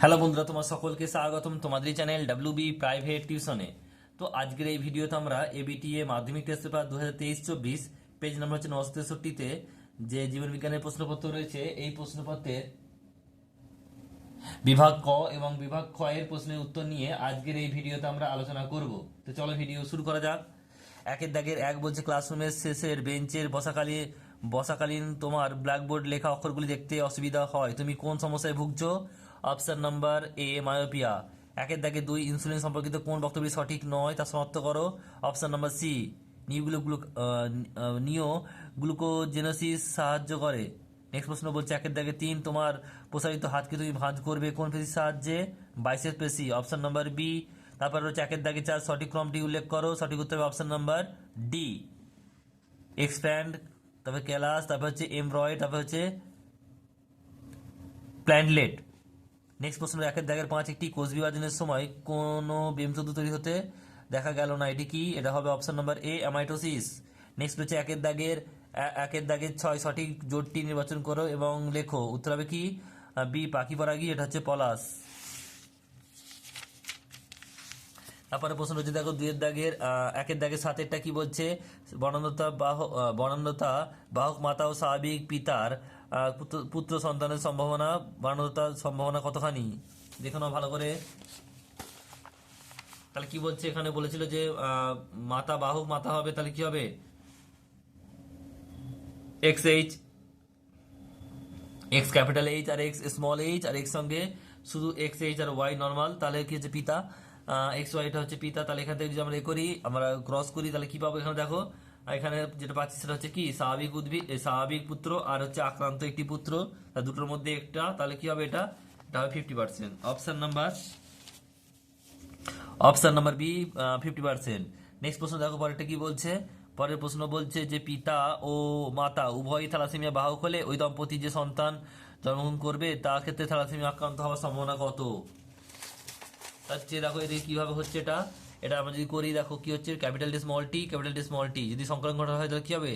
Hello বন্ধুরা, তোমার সকলকে স্বাগতম তোমাদের চ্যানেল ডাব্লিউ বি প্রাইভেট টিউশনে তো আজকের এই ভিডিওতে আমরা এবিটিএ মাধ্যমিক টেস্ট পেপার দু হাজার তেইশ চব্বিশ পেজ নাম্বার হচ্ছে নশো তেষট্টিতে। যে জীবন বিজ্ঞানের প্রশ্নপত্র রয়েছে, এই প্রশ্নপত্রের বিভাগ ক এবং বিভাগ খ এর প্রশ্নের উত্তর নিয়ে আজকের এই ভিডিওতে আমরা আলোচনা করব। তো চলো ভিডিও শুরু করা যাক। একের দাগের এক বলছে, ক্লাসরুমের শেষের বেঞ্চের বসাকালীন বসাকালীন তোমার ব্ল্যাকবোর্ড লেখা অক্ষরগুলি দেখতে অসুবিধা হয়। তুমি কোন সমস্যায় ভুগছো? Option number A, myopia. একের দাগে দুই ইনসুলিন সম্পর্কিত কোন বক্তব্য সঠিক নয় তা শনাক্ত করো। অপশন নাম্বার সি, নিউগুলো নিও গ্লুকোজেনোসিস সাহায্য করে। নেক্সট প্রশ্ন বলছে, একের দাগে তিন, তোমার প্রসারিত হাতকে তুমি ভাঁজ করবে কোন পেশির সাহায্যে? বাইসেপ পেশি। অপশন নাম্বার বি, তারপর রয়েছে একের দাগে চার, সঠিক ক্রমটি উল্লেখ করো। সঠিক উত্তর হবে অপশন নাম্বার ডি। এক্সপ্যান্ড, তারপর ক্যালাস, তারপর হচ্ছে এমব্রয়েড, তারপর হচ্ছে প্ল্যান্টলেট। নেক্সট প্রশ্ন একের দাগের পাঁচ, একটি কোষ বিভাজনের সময় কোনো বিমতন্তু তৈরি হতে দেখা গেল না। এটি কি? এটা হবে option number A amitosis next হচ্ছে একের দাগের একের দাগের ছয় সঠিক জোটটি নির্বাচন করো এবং লেখো। উত্তর হবে কি? বি পাখি পরাগী, এটা হচ্ছে পলাশ। তারপরে প্রশ্ন হচ্ছে দেখো দুইয়ের দাগের একের দাগের সাতেরটা কি বলছে? বর্ণান্ধতা বাহ বর্ণান্ধতা বাহক মাতা ও স্বাভাবিক পিতার পুত্র- পুত্র সন্তানের সম্ভাবনা বর্ণান্ধতার সম্ভাবনা কতখানি? দেখো ভালো করে। তাহলে কি বলছে? এখানে বলেছিল যে মাতা বাহক, মাতা হবে, তাহলে কি হবে? X H X capital H আর এক্স স্মল এইচ আর এক্স সঙ্গে শুধু এক্স এইচ আর ওয়াই নর্মাল তাহলে কি হচ্ছে পিতা? এক্স ওয়াইটা হচ্ছে পিতা, তাহলে এখান থেকে যদি আমরা এ করি, আমরা ক্রস করি, তাহলে কি পাবো? এখানে দেখো আর এখানে যেটা পাচ্ছি সেটা হচ্ছে কি, স্বাভাবিক উদ্ভিদ স্বাভাবিক পুত্র আর হচ্ছে আক্রান্ত একটি পুত্র। দুটোর মধ্যে একটা, তাহলে কি হবে এটা? এটা হবে fifty percent option number option number B fifty percent next প্রশ্ন দেখো, পরেরটা কি বলছে? পরের প্রশ্ন বলছে যে পিতা ও মাতা উভয়ই থ্যালাসেমিয়া বাহক হলে ওই দম্পতি যে সন্তান জন্মগ্রহণ করবে তা ক্ষেত্রে থ্যালাসেমিয়া আক্রান্ত হওয়ার সম্ভাবনা কত? হচ্ছে দেখো এদিকে কীভাবে হচ্ছে এটা। এটা আমরা যদি করি, দেখো কি হচ্ছে? Capital T small T capital T small T যদি সংকলন করা হয়, তাহলে কি হবে?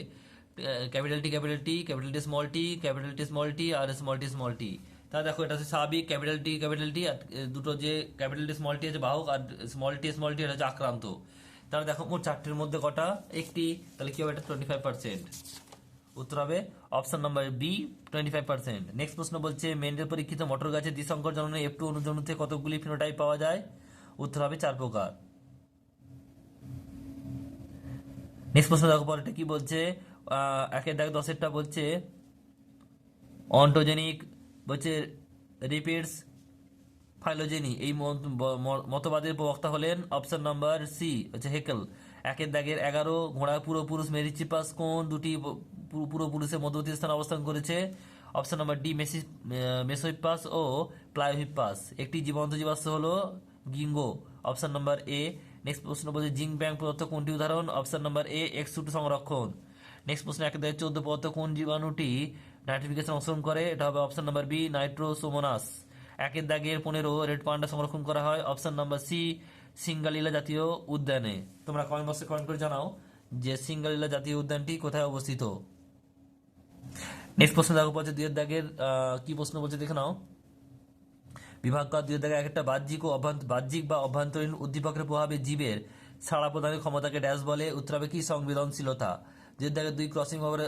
Capital T capital T capital T small T capital T small T আর স্মল টি স্মল টি তাহলে দেখো, এটা হচ্ছে স্বাভাবিক, ক্যাপিটাল টি ক্যাপিটাল টি আর দুটো যে ক্যাপিটাল টি স্মল টি আছে, বাহক, আর স্মল টি স্মল টি এটা হচ্ছে আক্রান্ত। তাহলে দেখো, মোট চারটির মধ্যে কটা? একটি। তাহলে কি হবে? এটা টোয়েন্টি ফাইভ পার্সেন্ট উত্তর হবে option number B twenty five percent next প্রশ্ন বলছে মেন্ডেল পরীক্ষিত মটর গাছের দ্বিসংকর জননে এফ টু অনুজনুতে কতগুলি ফিনোটাইপ পাওয়া যায়? উত্তর হবে চার প্রকার। নেক্সট প্রশ্ন দেখো, পরেরটা কি বলছে? একের দাগ দশেরটা বলছে, অন্টোজেনিক, বলছে রিপিডস ফাইলোজেনি। এই মতবাদের প্রবক্তা হলেন অপশন নাম্বার সি, হচ্ছে হেকেল। একের দাগের এগারো ঘোড়া পুরো পুরুষ মেরিচিপাস কোন? দুটি প- পুরো- পুরো পুরুষের মধ্যবর্তী স্থানে অবস্থান করেছে। অপশন নাম্বার ডি, মেসি মেসোহিপাস ও প্লায়োহিপাস একটি জীবন্ত জীবাশ্ম হলো ginkgo. Option number A next প্রশ্ন বলছে, জিঙ্ক ব্যাংক পদার্থ কোনটি? উদাহরণ, অপশন নাম্বার এ এক্স সংরক্ষণ। নেক্সট প্রশ্ন, এক দাগের চোদ্দ পদার্থ কোন জীবাণুটি নাইট্রিফিকেশন অংশগ্রহণ করে? এটা হবে অপশন নাম্বার বি নাইট্রোসোমোনাস একের দাগের পনেরো রেড পান্ডা সংরক্ষণ করা হয়। অপশন নাম্বার সি সিঙ্গালীলা জাতীয় উদ্যানে। তোমরা কমেন্ট বক্সে কমেন্ট করে জানাও যে সিঙ্গালীলা জাতীয় উদ্যানটি কোথায় অবস্থিত। নেক্সট প্রশ্ন দেখো, বলছে দুয়ের দাগের কি প্রশ্ন বলছে দেখে নাও। বিভাগ দুয়ের দাগে একটা বাহ্যিক ও বাহ্যিক বা অভ্যন্তরীণ উদ্দীপকের প্রভাবে জীবের সাড়া প্রদানের ক্ষমতাকে ড্যাশ বলে উত্তর হবে কি সংবেদনশীলতা? দুয়ের দাগে দুই ক্রসিং ওভারে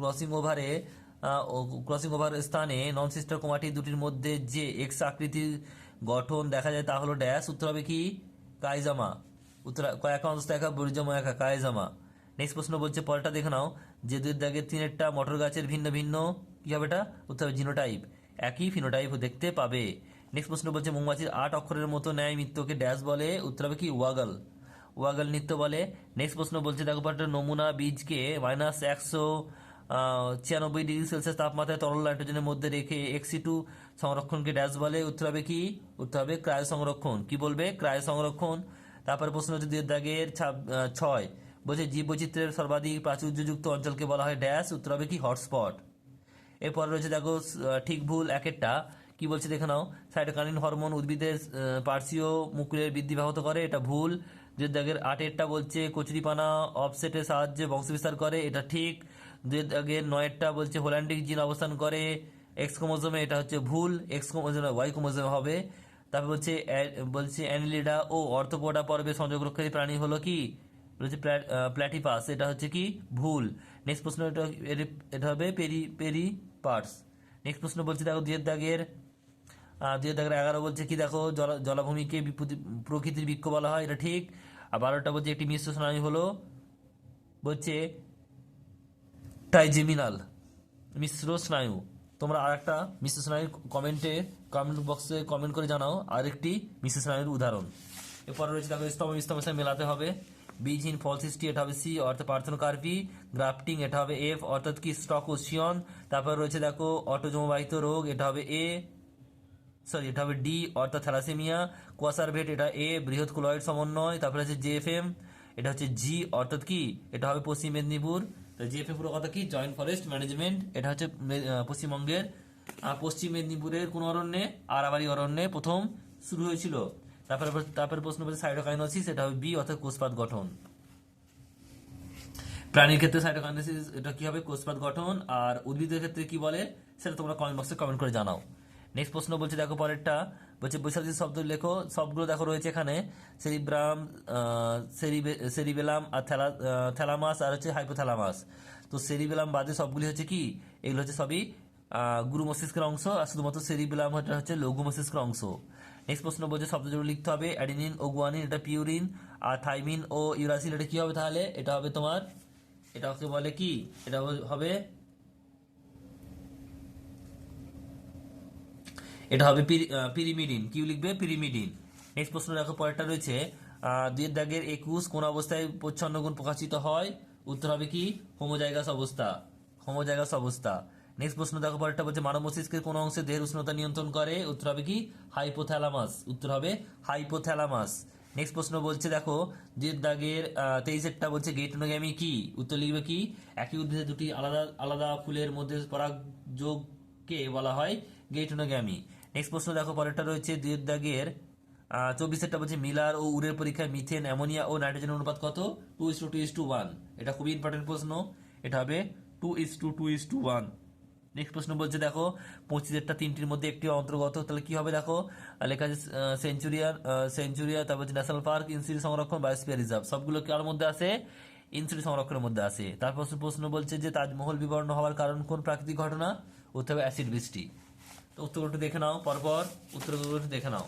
ক্রসিং ওভারে ক্রসিং ওভার স্থানে নন সিস্টার কোমাটি দুটির মধ্যে যে এক্স আকৃতির গঠন দেখা যায় তা হলো ড্যাশ কি? কাইজামা। উত্তর, কয়েক অংশ একা বরিজমা একা কাইজামা। নেক্সট প্রশ্ন বলছে, পরেরটা দেখে নাও, যে দুই দাগের তিনেরটা মটর গাছের ভিন্ন ভিন্ন, কী হবে এটা? উত্তর হবে জিনোটাইপ। একই ফিনোটাইপ দেখতে পাবে। নেক্সট প্রশ্ন বলছে, মৌমাছির আট অক্ষরের মতো ন্যায় মিত্রকে ড্যাশ বলে, উত্তর হবে কি, ওয়াগল। ওয়াগল নৃত্য বলে। নেক্সট প্রশ্ন বলছে, দেখো পাটা নমুনা বীজকে মাইনাস একশো ছিয়ানব্বই ডিগ্রি সেলসিয়াস তাপমাত্রায় তরল নাইট্রোজেনের মধ্যে রেখে এক্সি টু সংরক্ষণকে ড্যাশ বলে, উত্তর হবে কি, উত্তর হবে ক্রায় সংরক্ষণ কি বলবে? ক্রায় সংরক্ষণ তারপরে প্রশ্ন হচ্ছে দুই দাগের ছয়। বলছে, জীববৈচিত্র্যের সর্বাধিক প্রাচুর্যযুক্ত অঞ্চলকে বলা হয় ড্যাশ, উত্তর হবে কি, হটস্পট। এরপর রয়েছে দেখো ঠিক ভুল এক একটা কি বলছে দেখে নাও? সাইটোকাইনিন হরমোন উদ্ভিদের পার্শ্বীয় মুকুলের বৃদ্ধি ব্যাহত করে, এটা ভুল। দুই দাগের আটেরটা বলছে কচুরিপানা অফসেটের সাহায্যে বংশবিস্তার করে, এটা ঠিক। দুই দাগের নয়েরটা বলছে হোল্যান্ডিক জিন অবস্থান করে এক্স ক্রোমোজোমে এটা হচ্ছে ভুল। এক্স ক্রোমোজোমে ওয়াই ক্রোমোজোমে হবে। তারপর বলছে বলছে অ্যানিলিডা, ও অর্থপোডা পর্বে সংযোগ রক্ষাকারী প্রাণী হলো কি? বলছে প্ল্যা- প্ল্যাটিপাস, এটা হচ্ছে কি? ভুল। নেক্সট প্রশ্ন এটা এটা হবে পেরি পেরি পার্টস নেক্সট প্রশ্ন বলছে, দেখো দুয়ের দাগের দুয়ের দাগের এগারো বলছে কি, দেখো জল জলাভূমিকে প্রকৃতির বৃক্ষ বলা হয়, এটা ঠিক। আর বারোটা বলছে একটি মিশ্র স্নায়ু হলো, বলছে টাইজেমিনাল মিশ্র স্নায়ু। তোমরা আর একটা মিশ্র স্নায়ুর কমেন্টে কমেন্ট বক্সে কমেন্ট করে জানাও, আরেকটি মিশ্র স্নায়ুর উদাহরণ। এরপর রয়েছে, দেখো স্তম্ভ স্তমের সাথে মেলাতে হবে। বীজহীন ফল এটা হবে সি অর্থাৎ পার্থনোকার্পি গ্রাফটিং এটা হবে এফ অর্থাৎ কি স্টকোসিয়ন তারপর রয়েছে দেখো অটোজমবাহিত রোগ এটা হবে এ সরি এটা হবে ডি অর্থাৎ থ্যালাসেমিয়া কোয়াসারভেট এটা এ বৃহৎ ক্লোয়েড সমন্বয় তারপরে আছে জেএফএম এটা হচ্ছে জি অর্থাৎ কি এটা হবে পশ্চিম মেদিনীপুর তো জেএফএম পুরো কথা কি জয়েন্ট ফরেস্ট ম্যানেজমেন্ট এটা হচ্ছে পশ্চিমবঙ্গের পশ্চিম মেদিনীপুরের কোন অরণ্যে আরাবাড়ি অরণ্যে প্রথম শুরু হয়েছিল তারপরে তারপরে প্রশ্ন বলছে সাইটোকাইনোসিস এটা হবে বি অর্থাৎ কোষপাত গঠন। প্রাণীর ক্ষেত্রে সাইটোকাইনেসিস এটা কি হবে? কোষপাত গঠন। আর উদ্ভিদের ক্ষেত্রে কি বলে? সেটা তোমরা কমেন্ট বক্সে কমেন্ট করে জানাও। নেক্সট প্রশ্ন বলছে, দেখো পরেরটা। বলছে, বৈশাখী শব্দ লেখো সবগুলো দেখো রয়েছে এখানে। সেরিব্রাম সেরিবেলাম আর থ্যালা থ্যালামাস আর হচ্ছে হাইপোথ্যালামাস তো সেরিবেলাম বাদে সবগুলি হচ্ছে কি? এগুলো হচ্ছে সবই গুরু মস্তিষ্কের অংশ। আর শুধুমাত্র সেরিবেলাম হচ্ছে লঘু মস্তিষ্কের অংশ। নেক্সট প্রশ্ন বলছে শব্দ লিখতে হবে অ্যাডিনিন ও গুয়ানিন এটা পিউরিন আর থাইমিন ও ইউরাসিল এটা কি হবে তাহলে? এটা হবে তোমার এটা ওকে বলে কি? এটা হবে এটা হবে পিরি- পিরিমিডিন। কিউ লিখবে? পিরিমিডিন। নেক্সট প্রশ্ন দেখো পরেরটা রয়েছে আহ, দুইয়ের দাগের একুশ কোন অবস্থায় প্রচ্ছন্ন গুণ প্রকাশিত হয়? উত্তর হবে কি? হোমোজাইগাস অবস্থা। হোমোজাইগাস অবস্থা। নেক্সট প্রশ্ন দেখো, পরেরটা বলছে, মানব মস্তিষ্কের কোন অংশে দেহের উষ্ণতা নিয়ন্ত্রণ করে? উত্তর হবে কি? হাইপোথ্যালামাস উত্তর হবে হাইপোথ্যালামাস নেক্সট প্রশ্ন বলছে, দেখো দুইয়ের দাগের তেইশেরটা বলছে গেটনোগ্যামি কি? উত্তর লিখবে কি? একই উদ্ভিদে দুটি আলাদা আলাদা ফুলের মধ্যে পরাগযোগকে বলা হয় গেটনোগ্যামি নেক্সট প্রশ্ন দেখো, পরেরটা রয়েছে দুইয়ের দাগের চব্বিশেরটা বলছে, মিলার ও উরের পরীক্ষায় মিথেন অ্যামোনিয়া ও নাইট্রোজেন অনুপাত কত? Two is to two is to one এটা খুবই ইম্পর্টেন্ট প্রশ্ন। এটা হবে two is to two is to one next প্রশ্ন বলছে, দেখো, পঁচিশেরটা তিনটির মধ্যে একটি অন্তর্গত, তাহলে কি হবে দেখো? লেখা আছে সেঞ্চুরিয়ার সেঞ্চুরিয়া তারপর হচ্ছে ন্যাশনাল পার্ক ইনস্টিটিউট সংরক্ষণ বায়োস্পিয়ার রিজার্ভ সবগুলো কার মধ্যে আছে? ইনস্টিটিউট সংরক্ষণের মধ্যে আছে। তারপর প্রশ্ন বলছে যে, তাজমহল বিবর্ণ হওয়ার কারণ কোন প্রাকৃতিক ঘটনা? উত্তর হবে অ্যাসিড বৃষ্টি। তো উত্তরগুলো দেখে নাও, পরপর উত্তরগুলো দেখে নাও।